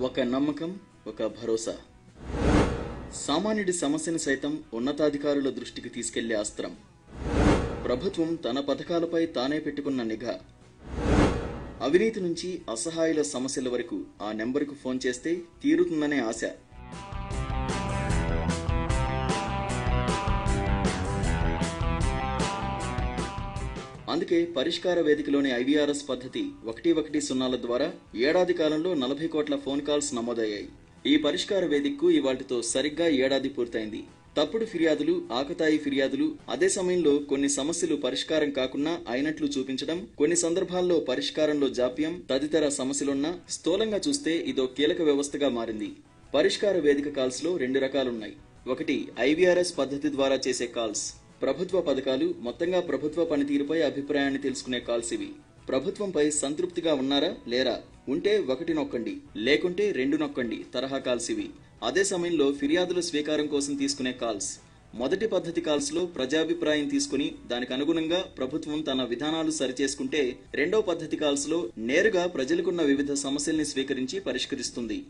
ఒక నమ్మకం ఒక భరోసా. సామాన్యుడి సమస్యను సైతం ఉన్నతాధికారుల దృష్టికి తీసుకెళ్ళే అస్త్రం. ప్రభుత్వం తన పథకాలపై తానే పెట్టుకున్న నిఘా. అవినీతి నుంచి అసహాయుల సమస్యల వరకు ఆ నెంబర్కు ఫోన్ చేస్తే తీరుతుందనే ఆశ. అందుకే పరిష్కార వేదికలోని ఐవీఆర్ఎస్ పద్ధతి ఒకటి ఒకటి సున్నాల ద్వారా ఏడాది కాలంలో నలభై కోట్ల ఫోన్ కాల్స్ నమోదయ్యాయి. ఈ పరిష్కార వేదికకు ఇవాటితో సరిగ్గా ఏడాది పూర్తయింది. తప్పుడు ఫిర్యాదులు ఆకతాయి ఫిర్యాదులు అదే సమయంలో కొన్ని సమస్యలు పరిష్కారం కాకుండా అయినట్లు చూపించడం కొన్ని సందర్భాల్లో పరిష్కారంలో జాప్యం తదితర సమస్యలున్నా స్థూలంగా చూస్తే ఇదో కీలక వ్యవస్థగా మారింది. పరిష్కార వేదిక కాల్స్లో రెండు రకాలున్నాయి. ఒకటి ఐవీఆర్ఎస్ పద్ధతి ద్వారా చేసే కాల్స్. ప్రభుత్వ పథకాలు మొత్తంగా ప్రభుత్వ పనితీరుపై అభిప్రాయాన్ని తెలుసుకునే కాల్స్ ఇవి. ప్రభుత్వంపై సంతృప్తిగా ఉన్నారా లేరా? ఉంటే ఒకటి నొక్కండి లేకుంటే రెండు నొక్కండి తరహా కాల్స్ ఇవి. అదే సమయంలో ఫిర్యాదుల స్వీకారం కోసం తీసుకునే కాల్స్. మొదటి పద్ధతి కాల్స్లో ప్రజాభిప్రాయం తీసుకుని దానికి అనుగుణంగా ప్రభుత్వం తన విధానాలు సరిచేసుకుంటే రెండో పద్ధతి కాల్స్లో నేరుగా ప్రజలకున్న వివిధ సమస్యల్ని స్వీకరించి పరిష్కరిస్తుంది.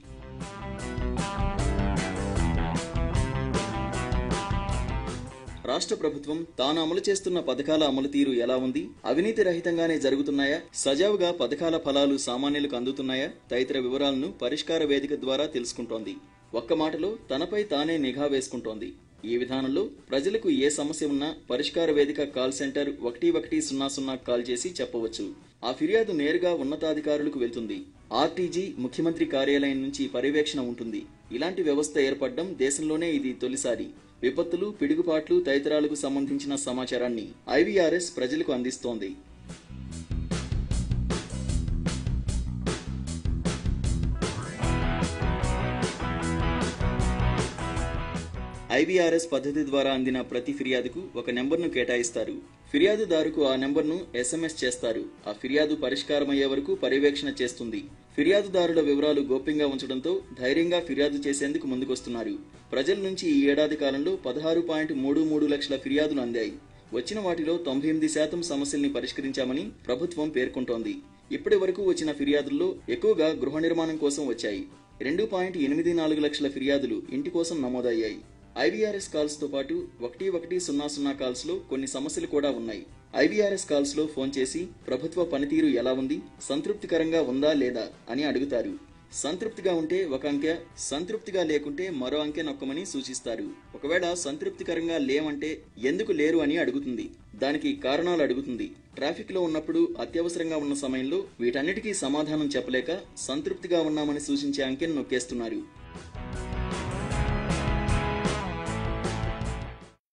రాష్ట్ర ప్రభుత్వం తాను అమలు చేస్తున్న పథకాల అమలు తీరు ఎలా ఉంది? అవినీతి రహితంగానే జరుగుతున్నాయా? సజావుగా పథకాల ఫలాలు సామాన్యులకు అందుతున్నాయా? తదితర వివరాలను పరిష్కార వేదిక ద్వారా తెలుసుకుంటోంది. ఒక్క మాటలో తనపై తానే నిఘా వేసుకుంటోంది. ఈ విధానంలో ప్రజలకు ఏ సమస్య ఉన్నా పరిష్కార వేదిక కాల్ సెంటర్ ఒకటి ఒకటి సున్నా సున్నా కాల్ చేసి చెప్పవచ్చు. ఆ ఫిర్యాదు నేరుగా ఉన్నతాధికారులకు వెళ్తుంది. ఆర్టీజీ ముఖ్యమంత్రి కార్యాలయం నుంచి పర్యవేక్షణ ఉంటుంది. ఇలాంటి వ్యవస్థ ఏర్పడడం దేశంలోనే ఇది తొలిసారి. విపత్తులు పిడుగుపాట్లు తదితరాలకు సంబంధించిన సమాచారాన్ని ఐవీఆర్ఎస్ ప్రజలకు అందిస్తోంది. ఐవీఆర్ఎస్ పద్ధతి ద్వారా అందిన ప్రతి ఫిర్యాదుకు ఒక నెంబర్ను కేటాయిస్తారు. ఫిర్యాదుదారుకు ఆ నెంబర్ను ఎస్ఎంఎస్ చేస్తారు. ఆ ఫిర్యాదు పరిష్కారమయ్యే వరకు పర్యవేక్షణ చేస్తుంది. ఫిర్యాదుదారుల వివరాలు గోప్యంగా ఉంచడంతో ధైర్యంగా ఫిర్యాదు చేసేందుకు ముందుకొస్తున్నారు. ప్రజల నుంచి ఈ ఏడాది కాలంలో పదహారు పాయింట్ మూడు మూడు లక్షల ఫిర్యాదులు అందాయి. వచ్చిన వాటిలో తొంభై ఎనిమిది శాతం సమస్యల్ని పరిష్కరించామని ప్రభుత్వం పేర్కొంటోంది. ఇప్పటి వరకు వచ్చిన ఫిర్యాదుల్లో ఎక్కువగా గృహ నిర్మాణం కోసం వచ్చాయి. రెండు పాయింట్ ఎనిమిది నాలుగు లక్షల ఫిర్యాదులు ఇంటి కోసం నమోదయ్యాయి. ఐవీఆర్ఎస్ కాల్స్తో పాటు ఒకటి ఒకటి సున్నా సున్నా కాల్స్లో కొన్ని సమస్యలు కూడా ఉన్నాయి. ఐవీఆర్ఎస్ కాల్స్లో ఫోన్ చేసి ప్రభుత్వ పనితీరు ఎలా ఉంది? సంతృప్తికరంగా ఉందా లేదా? అని అడుగుతారు. సంతృప్తిగా ఉంటే ఒక అంకె సంతృప్తిగా లేకుంటే మరో అంకె నొక్కమని సూచిస్తారు. ఒకవేళ సంతృప్తికరంగా లేవంటే ఎందుకు లేరు అని అడుగుతుంది. దానికి కారణాలు అడుగుతుంది. ట్రాఫిక్లో ఉన్నప్పుడు అత్యవసరంగా ఉన్న సమయంలో వీటన్నిటికీ సమాధానం చెప్పలేక సంతృప్తిగా ఉన్నామని సూచించే అంకెను నొక్కేస్తున్నారు.